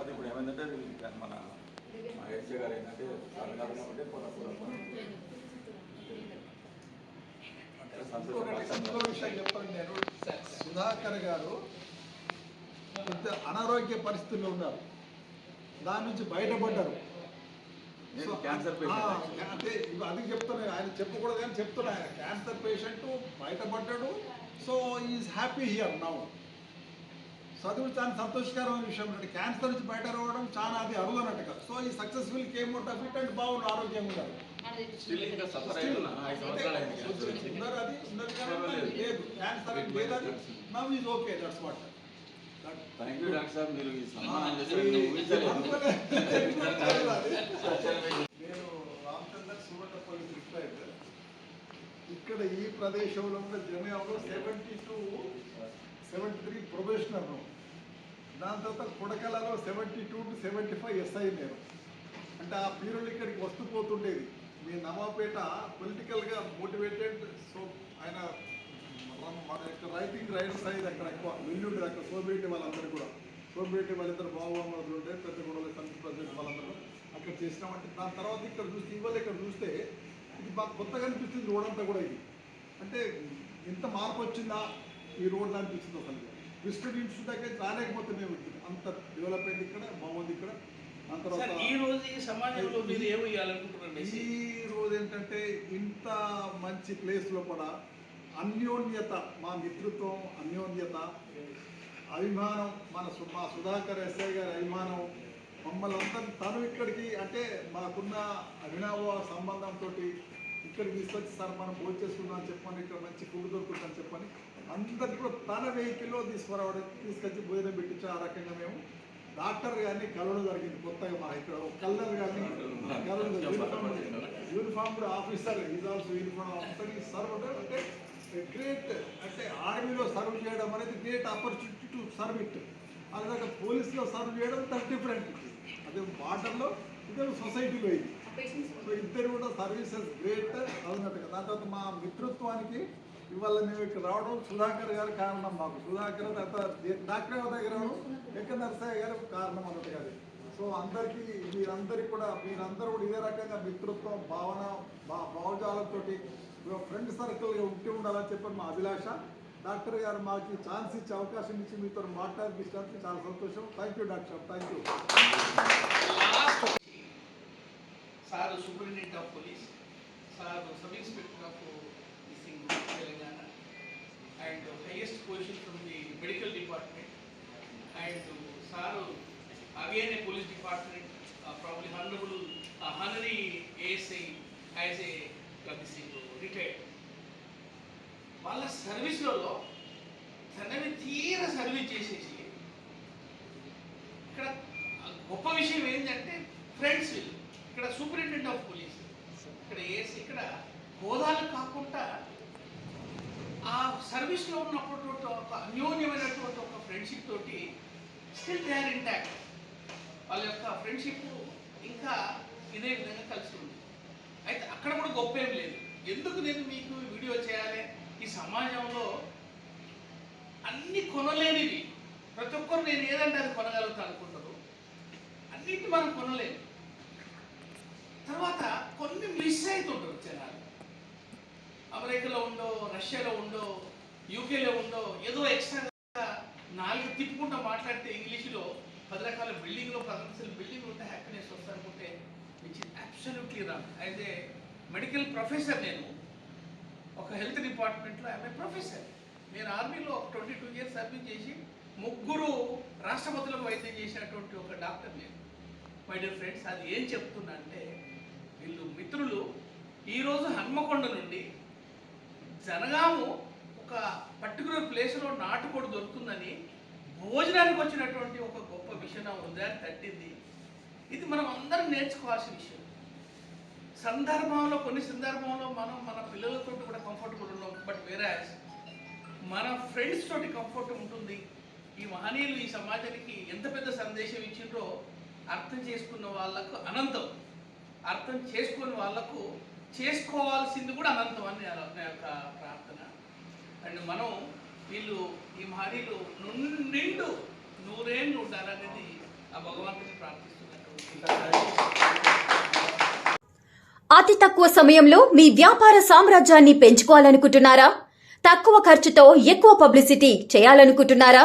తర్వాత ఇప్పుడు ఏమైందంటే మన మా హెడ్సే గారు ఏంటంటే సరదాగా ఉంటే పొల విషయం చెప్పండి నేను. సుధాకర్ గారు అనారోగ్య పరిస్థితుల్లో ఉన్నారు. దాని నుంచి బయటపడ్డారు. క్యాన్సర్ పేషెంట్ అంటే అది చెప్తున్నాను ఆయన చెప్పకూడదు కానీ చెప్తున్నా క్యాన్సర్ పేషెంట్ బయటపడ్డాడు. So is happy here now చదువు చాలా సంతోషకరమైన విషయం అంటే క్యాన్సర్ నుంచి బయట రావడం చాలా అది అరుదనట్టుగా సో ఈ successful came out of it and బాగుండు ఆరోగ్యంగా ఉన్నారు. లేదు. క్యాన్సర్ అని లేదు అది. Now is okay that's what thank you doctor sir మీరు ఈ ఊహించలేదు. నేను రామచంద్ర ఇక్కడ ఈ ప్రదేశంలో ఉన్న జమియాలో సెవెంటీ సెవెంటీ త్రీ ప్రొఫెషనల్ దాని తర్వాత కుడకలలో seventy two to seventy five SI నేను అంటే ఆ పీరియడ్ ఇక్కడికి వస్తూ పోతుండేది. మీ నవాపేట పొలిటికల్గా మోటివేటెడ్ సో ఆయన మన యొక్క రైటింగ్ రైట్ అయ్యేది అక్కడ ఎక్కువ వెల్లుండేది అక్కడ సోబేటి వాళ్ళందరూ కూడా. సోబేటి వాళ్ళిద్దరు బాగున్నారు ఉంటే పెద్ద గొడవలు సమితి ప్రెసిడెంట్ వాళ్ళందరూ అక్కడ చేసినామంటే దాని తర్వాత ఇక్కడ చూస్తే ఇవాళ ఇక్కడ చూస్తే ఇది బాగా కొత్తగా అనిపిస్తుంది రోడ్ అంతా కూడా ఇది. అంటే ఇంత మార్పు వచ్చిందా? ఈ రోడ్లో అనిపిస్తుంది అసలు విస్టడ్ ఇన్స్టిట్యూట్ దగ్గర రాలేకపోతే మేము అంత డెవలప్ అయింది ఇక్కడ బాగుంది ఇక్కడ. ఈ రోజు ఈ సమాజంలో మీరు ఈ రోజు ఏంటంటే ఇంత మంచి ప్లేస్లో కూడా అన్యోన్యత మా మిత్రత్వం అన్యోన్యత అభిమానం మన మా సుధాకర్ ఎస్ఐ గారి అభిమానం మమ్మల్ని అందరినీ తను ఇక్కడికి అంటే మాకున్న అభినవ సంబంధంతో ఇక్కడికి తీసుకొచ్చి సార్ మనం భోజనం చేసుకుందాం అని చెప్పని ఇక్కడ మంచి ఫుడ్ దొరుకుతుందని చెప్పని అందరికీ కూడా తన వెహికల్లో తీసుకురావడం తీసుకొచ్చి భోజనం పెట్టించి ఆ రకంగా మేము డాక్టర్ గారిని కలవడం జరిగింది కొత్తగా మా ఇక్కడ. ఒక కలర్ గారిని కలవడం యూనిఫామ్ కూడా officer is also uniform officer ఈ సర్వ్ అంటే గ్రేట్ అంటే ఆర్మీలో సర్వ్ చేయడం అనేది great opportunity to serve it అలాగే పోలీస్లో సర్వ్ చేయడం దట్ డిఫరెంట్ అదే బార్డర్లో ఇదే సొసైటీలో ఇది. సో ఇద్దరు కూడా సర్వీసెస్ గ్రేట్ అన్నట్టుగా దాని తర్వాత మా మిత్రత్వానికి ఇవాళ మేము ఇక్కడ రావడం సుధాకర్ గారు కారణం మాకు. సుధాకర్ తర్వాత డాక్టర్ గారి దగ్గర రావడం? వెంకట నరసయ్య గారు కారణం అన్నట్టు అది. సో అందరికీ మీరందరికీ కూడా మీరందరూ కూడా ఇదే రకంగా మిత్రత్వం భావన భా భావజాలంతో ఫ్రెండ్ సర్కిల్గా ఉంటూ ఉండాలని చెప్పి మా అభిలాష. డాక్టర్ గారు మాకు ఛాన్స్ ఇచ్చే అవకాశం ఇచ్చి మీతో మాట్లాడిపించడానికి చాలా సంతోషం. Thank you doctor. Thank you sir superintendent of police sir sub inspector of this thing Telangana and highest position from the medical department and sir again police department probably honourable honorary ASI as a this thing retired వాళ్ళ సర్వీస్లలో తనని తీర service చేసేసి ఇక్కడ గొప్ప విషయం ఏంటంటే friends వీళ్ళు. ఇక్కడ సూపరింటెండెంట్ ఆఫ్ పోలీస్ ఇక్కడ ఏసి ఇక్కడ హోదాలు కాకుండా ఆ సర్వీస్లో ఉన్నప్పుడు ఒక అన్యోన్యమైనటువంటి ఒక ఫ్రెండ్షిప్ తోటి స్టిల్ దే ఆర్ ఇంటాక్ట్ వాళ్ళ యొక్క ఫ్రెండ్షిప్ ఇంకా ఇదే విధంగా కలిసి ఉంది. అయితే అక్కడ కూడా గొప్ప ఏం లేదు. ఎందుకు నేను మీకు వీడియో చేయాలి? ఈ సమాజంలో అన్ని కొనలేనివి. ప్రతి ఒక్కరు నేను ఏదంటే అది కొనగలుగుతా అనుకుంటారు. అన్నిటి మనం కొనలేము. తర్వాత కొన్ని మిస్ అవుతుంటారు జనాలు. అమెరికాలో ఉండో రష్యాలో ఉండో యూకేలో ఉండో ఏదో ఎక్స్ట్రా నాలుగు తిప్పుకుంటూ మాట్లాడితే ఇంగ్లీష్లో పది రకాల బిల్డింగ్లో పది బిల్డింగ్ ఉంటే happiness వస్తారనుకుంటే which is absolutely wrong as a medical professor నేను ఒక హెల్త్ డిపార్ట్మెంట్లో ఆమె ప్రొఫెసర్ నేను ఆర్మీలో ఒక ట్వంటీ టూ ఇయర్స్ సర్వీస్ చేసి ముగ్గురు రాష్ట్రపతులకు వైద్యం చేసినటువంటి ఒక డాక్టర్ నేను. మై డియర్ ఫ్రెండ్స్ అది ఏం చెప్తున్నా అంటే వీళ్ళు మిత్రులు ఈరోజు హన్మకొండ నుండి జనగాము ఒక పర్టికులర్ ప్లేస్లో నాటుకోడి దొరుకుతుందని భోజనానికి వచ్చినటువంటి ఒక గొప్ప విషయం నా హృదయాన్ని తట్టింది. ఇది మనం అందరం నేర్చుకోవాల్సిన విషయం. సందర్భంలో కొన్ని సందర్భంలో మనం మన పిల్లలతో కూడా కంఫర్టబుల్ ఉన్నాం బట్ వేరే మన ఫ్రెండ్స్ తోటి కంఫర్ట్ ఉంటుంది. ఈ మహనీయులు ఈ సమాజానికి ఎంత పెద్ద సందేశం ఇచ్చిండ్రో అర్థం చేసుకున్న వాళ్ళకు అనంతం. అర్థం చేసుకుని వాళ్ళకు చేసుకోవాల్సింది కూడా అనంతం అని నా యొక్క ప్రార్థన. అండ్ మనం వీళ్ళు ఈ మహనీయులు నిండు నూరేళ్ళు ఉండాలనేది ఆ భగవంతుని ప్రార్థిస్తున్నట్టు అతి తక్కువ సమయంలో మీ వ్యాపార సామ్రాజ్యాన్ని పెంచుకోవాలనుకుంటున్నారా? తక్కువ ఖర్చుతో ఎక్కువ పబ్లిసిటీ చేయాలనుకుంటున్నారా?